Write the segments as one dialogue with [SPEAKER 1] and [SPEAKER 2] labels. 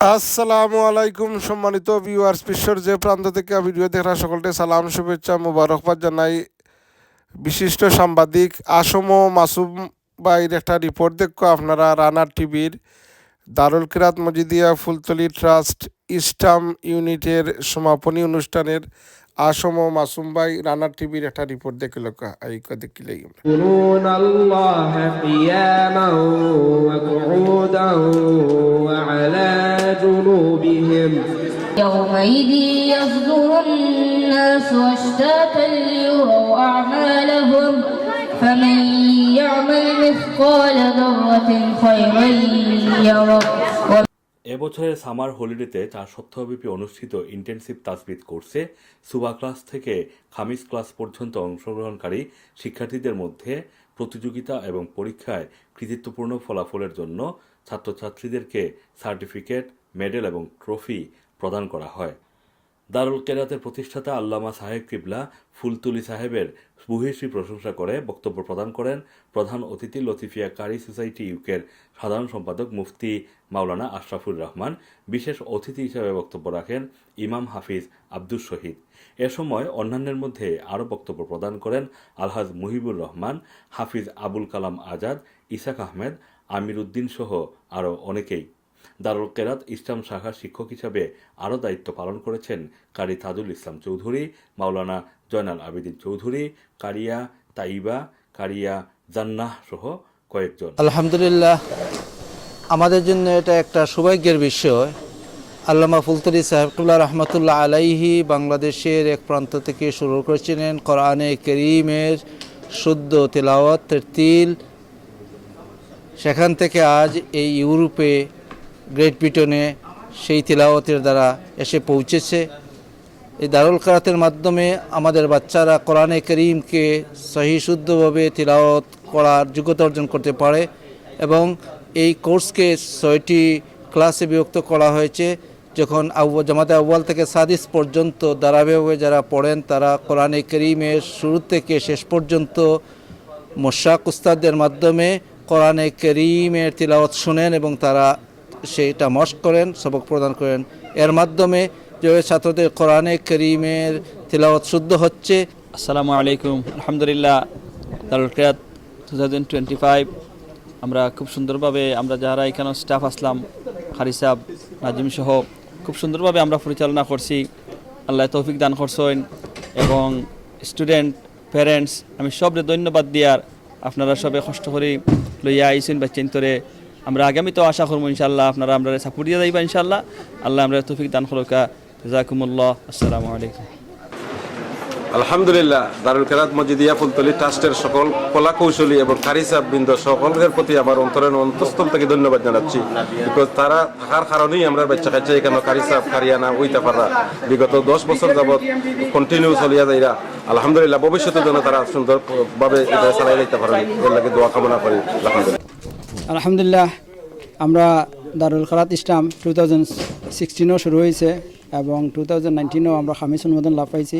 [SPEAKER 1] আসসালামু আলাইকুম, সম্মানিত ভিউয়ার্স বিশ্বর যে প্রান্ত থেকে ভিডিও দেখা সকলকে সালাম, শুভেচ্ছা, মোবারকবাদ জানাই। বিশিষ্ট সাংবাদিক আসম মাসুম বাইর একটা রিপোর্ট দেখো আপনারা রানার টিভির দারুল কিরাত মজিদিয়া ফুলতলি ট্রাস্ট ইস্টাম ইউনিটের সমাপনী অনুষ্ঠানের আসম মাসুম ভাই রানার টিভির একটা রিপোর্ট দেখে লোক এই
[SPEAKER 2] দেখি লাগি
[SPEAKER 3] يومئذ يصدر الناس أشتاتا ليروا أعمالهم فمن يعمل مثقال ذرة خيرا يره
[SPEAKER 4] এবছরের সামার হলিডেতে চার সপ্তাহব্যাপী অনুষ্ঠিত ইন্টেনসিভ তাসবিদ কোর্সে সুবা ক্লাস থেকে খামিস ক্লাস পর্যন্ত অংশগ্রহণকারী শিক্ষার্থীদের মধ্যে প্রতিযোগিতা এবং পরীক্ষায় কৃতিত্বপূর্ণ ফলাফলের জন্য ছাত্রছাত্রীদেরকে সার্টিফিকেট মেডেল এবং ট্রফি প্রদান করা হয়। দারুল কেরাতের প্রতিষ্ঠাতা আল্লামা সাহেব কিবলা ফুলতুলি সাহেবের ভূয়সী প্রশংসা করে বক্তব্য প্রদান করেন প্রধান অতিথি লতিফিয়া কারি সোসাইটি ইউকের সাধারণ সম্পাদক মুফতি মাওলানা আশরাফুর রহমান, বিশেষ অতিথি হিসেবে বক্তব্য রাখেন ইমাম হাফিজ আব্দুস শহীদ। এ সময় অন্যান্যের মধ্যে আরও বক্তব্য প্রদান করেন আলহাজ মুহিবুর রহমান, হাফিজ আবুল কালাম আজাদ, ইসাক আহমেদ, আমির উদ্দিন সহ আরও অনেকেই। দারুল কেরাত ইসলাম শাখার শিক্ষক হিসাবে আরও দায়িত্ব পালন করেছেন কারি তাজুল ইসলাম চৌধুরী, মাওলানা জয়নাল আবেদিন চৌধুরী, কারিয়া তাইবা, কারিয়া জান্নাহ সহ কয়েকজন।
[SPEAKER 5] আলহামদুলিল্লাহ, আমাদের জন্য এটা একটা সৌভাগ্যের বিষয়। আল্লামা ফুলতরি সাহেবুল্লাহ রহমতুল্লাহ আলাইহি বাংলাদেশের এক প্রান্ত থেকে শুরু করেছিলেন কোরআনে করিমের শুদ্ধ তেলাওয়াত তিল সেখান থেকে আজ এই ইউরোপে গ্রেট ব্রিটেনে সেই তেলাওয়াতের দ্বারা এসে পৌঁছেছে। এই দারুল কারাতের মাধ্যমে আমাদের বাচ্চারা কোরআনে করিমকে সহি শুদ্ধভাবে তিলাওয়াত করার যোগ্যতা অর্জন করতে পারে এবং এই কোর্সকে ছয়টি ক্লাসে বিভক্ত করা হয়েছে। যখন জামাতে আউ্বাল থেকে সাদিস পর্যন্ত ধারাবাহিকভাবে যারা পড়েন, তারা কোরআনে করিমের শুরু থেকে শেষ পর্যন্ত মোশাক উস্তাদের মাধ্যমে কোরআনে করিমের তিলাওয়াত শুনেন এবং তারা সেইটা মস্ক করেন, সবক প্রদান করেন। এর মাধ্যমে যে ছাত্রদের কোরআনে করিমের তিলাওয়াত শুদ্ধ হচ্ছে।
[SPEAKER 6] আসসালামু আলাইকুম, আলহামদুলিল্লাহ, দারুল টু থাউজেন্ড টোয়েন্টি ফাইভ আমরা খুব সুন্দরভাবে আমরা যারা এখানে স্টাফ আসলাম হারিসাব নাজিম সহ, খুব সুন্দরভাবে আমরা পরিচালনা করছি। আল্লাহ তৌফিক দান করছেন এবং স্টুডেন্ট প্যারেন্টস আমি সবরে ধন্যবাদ দিয়ার। আপনারা সবে কষ্ট করে লইয়া আইসেন বা চিন্তরে। আমরা আগামীতেও আশা করব ইনশাল্লাহ আপনারা আমরা সাপোর্ট দিয়ে যাইবা ইনশাল্লাহ আল্লাহ আমরা তৌফিক দান করকা। জাজাকুমুল্লাহ। আসসালামু আলাইকুম।
[SPEAKER 7] আলহামদুলিল্লাহ, দারুল কেরাত মজিদিয়া ফুলতলি ট্রাস্টের সকল কলা কৌশলী এবং কারিসাব বৃন্দ সকলের প্রতি আমার অন্তরের অন্তঃস্থল থেকে ধন্যবাদ জানাচ্ছি। বিকজ তারা থাকার কারণেই আমরা বাচ্চা কাচ্চা এখানে কারিসাব, কারিয়ানা উইতা পারা বিগত দশ বছর যাবৎ কন্টিনিউ চলিয়া যাইরা, আলহামদুলিল্লাহ, ভবিষ্যতের জন্য তারা সুন্দরভাবে এটা চালাই যাইতে পারেন। এর লাগে দোয়া কামনা করি। আলহামদুলিল্লাহ।
[SPEAKER 8] আলহামদুলিল্লাহ, আমরা দারুল খারাত ইসলাম টু থাউজেন্ড সিক্সটিনও শুরু হয়েছে এবং টু থাউজেন্ড নাইনটিনও আমরা খামিস অনুমোদন লাভ পাইছি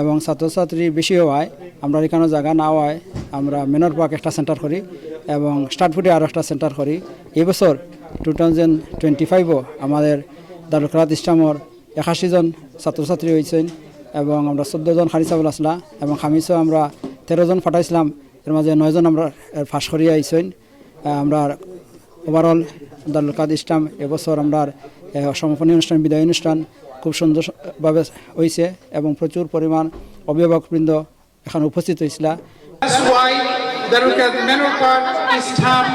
[SPEAKER 8] এবং ছাত্রছাত্রী বেশি হওয়ায়, আমরা এখানে জায়গা না হওয়ায় আমরা মেনর পার্ক একটা সেন্টার করি এবং স্টার্টফুটে আরও একটা সেন্টার করি। এবছর টু থাউজেন্ড টোয়েন্টি ফাইভও আমাদের দারুল খারাত ইসলামর একাশি জন ছাত্রছাত্রী হয়েছেন এবং আমরা চোদ্দ জন খারিসাবুল আসলা এবং খামিসও আমরা তেরো জন ফাটাইছিলাম এর মাঝে নয়জন আমরা ফাঁস করিয়া আইসেন আমরা ওভারঅল দারুল কাদ ইসলাম এবছর আমরা সমাপনী অনুষ্ঠান বিদায় অনুষ্ঠান খুব সুন্দরভাবে হয়েছে এবং প্রচুর পরিমাণ অভিভাবকবৃন্দ এখানে উপস্থিত হয়েছিল
[SPEAKER 9] That's why the Menor Park is tapped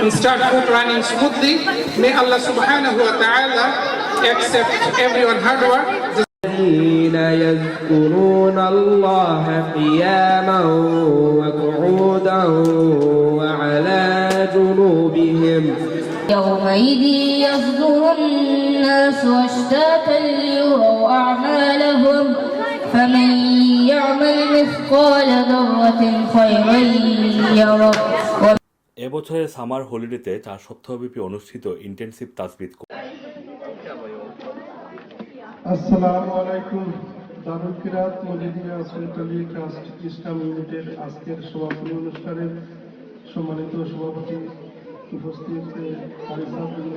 [SPEAKER 9] and start food running smoothly. May Allah subhanahu wa ta'ala accept everyone hard work.
[SPEAKER 2] الذين يذكرون الله قياما وقعودا
[SPEAKER 3] يومئذ يصدر الناس أشتاتا ليروا أعمالهم فمن يعمل مثقال ذرة خيرا يره
[SPEAKER 4] এবছরের সামার হলিডেতে চার সপ্তাহব্যাপী অনুষ্ঠিত ইন্টেনসিভ তাসবিদ
[SPEAKER 10] আসসালামু আলাইকুম দারুল কিরাত মজিদিয়া ফুলতলি ট্রাস্ট ইসলাম ইউনিটের আজকের সমাপনী অনুষ্ঠানের সম্মানিত সভাপতি উপস্থিত বৃন্দ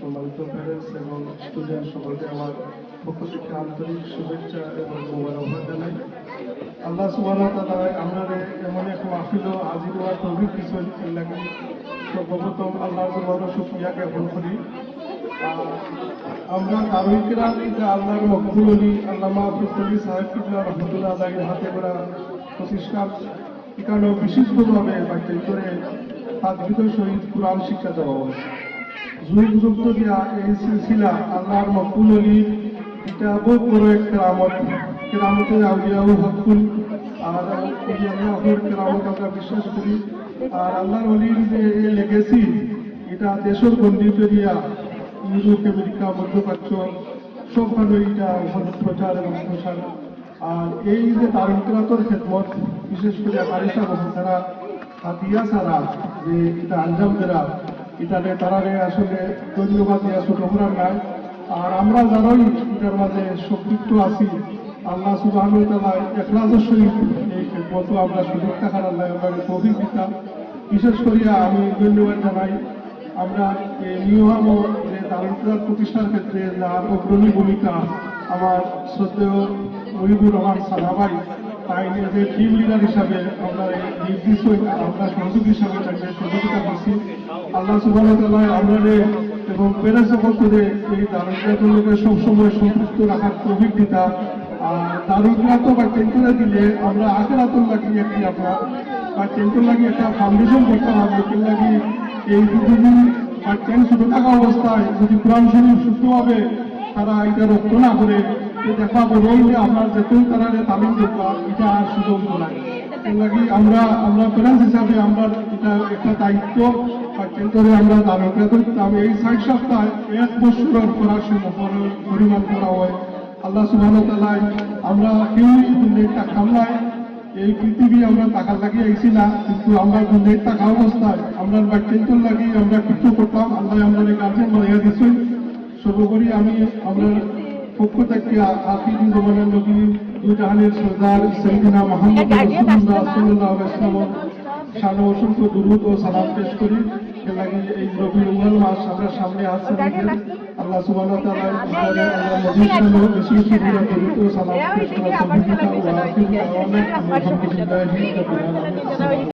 [SPEAKER 10] সম্মানিত প্যারেন্টস এবং স্টুডেন্ট সকলকে আমার পক্ষ থেকে আন্তরিক শুভেচ্ছা এবং মোবারকবাদ জানাই। আল্লাহ তাআলা আমাদের এমন এক মাহফিল হওয়ার তৌফিক দিয়েছেন এর লাগি সর্বপ্রথম আল্লাহ সুবহানাহু শুকরিয়া জ্ঞাপন করি। আমরা দারুল কিরাম এটা আল্লাহর মকবুল অলি আল্লামা ফুলতলি সাহেব কিবলা রহমতুল্লাহ আলাইহির হাতে করা প্রতিষ্ঠা এখানেও বিশেষভাবে বাচ্চাই করে তাজবিদের সহিত কোরআন শিক্ষা দেওয়া হয়। জুই যুক্ত দিয়া এই সিলসিলা আল্লাহর এটা বহুত বড় এক কেরামত। কেরামতের আউলিয়াও হকুল আর আউলিয়াহুর কেরামত আমরা বিশ্বাস করি। আর আল্লাহর অলির যে লেগেছি এটা দেশের গন্ডি পেরিয়া ইউরোপ, আমেরিকা, মধ্যপ্রাচ্য সবখানে এটা প্রচার এবং প্রসার। আর এই যে তারুণতর খেদমত, বিশেষ করে বসে তারা হাতিয়া ছাড়া যে এটা আঞ্জাম দেরা এটাতে তারারে আসলে ধন্যবাদ ছোট করার নাই। আর আমরা যারাই এটার মাঝে সম্পৃক্ত আছি, আল্লাহ সুবাহ একলাজের সহিত এই খেদমত আমরা সুযোগ থাকার আল্লাহ আমাকে তৌফিক দিতাম। বিশেষ করিয়া আমি ধন্যবাদ জানাই। আমরা নিয়ম যে দারুণতার প্রতিষ্ঠার ক্ষেত্রে যার অগ্রণী ভূমিকা আমার শ্রদ্ধেয় মহিবুর রহমান সালাবাই যে টিম লিডার হিসাবে আমরা নির্দিষ্ট আমরা সহযোগ হিসাবে তাকে সহযোগিতা করছি। আল্লাহ সুবাহ আমাদের এবং পেরেন্টস সকলকে এই দারুণতাগুলোকে সবসময় সম্পৃক্ত রাখার তৌফিক দিতা। আর দারুণতা তো বা টেন্টুরে দিলে আমরা আখেরাতুল লাগি একটি আপনার বা টেন্টুর লাগি একটা ফাউন্ডেশন করতে হবে এর লাগি এই পৃথিবী বা ট্রেন ছোট থাকা অবস্থায় যদি কোরআন শরীফ সুস্থভাবে তারা এটা রক্ত না করে দেখা বলেই আপনার যেতেও তারা যে তালিম দেবা এটা আর সুযোগ এর লাগি আমরা আমরা প্যারেন্টস হিসাবে আমরা এটা একটা দায়িত্ব বা কেন্দ্রে আমরা দাঁড়াতে করতাম এই ষাট সপ্তাহে, এক বছরের পড়াশোনা পরিমাণ করা হয়। আল্লাহ সুবাহ তালায় আমরা কেউ একটা কামলায় এই পৃথিবী আমরা টাকা লাগিয়ে আইছি না, কিন্তু আমরা গুণের টাকা অবস্থায় আমরা বাচ্চাদের লাগিয়ে আমরা কিছু করতাম, আল্লাহ আমাদের গার্জেন বানিয়ে দিচ্ছি সর্বোপরি আমি আমরা পক্ষ থেকে আফিদ জমানের নবী দুজাহানের সর্দার সৈদিনা মোহাম্মদ রসুল্লাহ সাল্লাহ ইসলাম সামনে অসংখ্য দুরুদ ও সালাম পেশ করি লাগে এই রবি উল মাস আমরা সামনে আসছে আল্লাহ সুবাহ তাআলা আমাদের আল্লাহ মজিদ নামে বেশি বেশি দুরুদ ও সালাম পেশ করার তৌফিক দাও ওয়া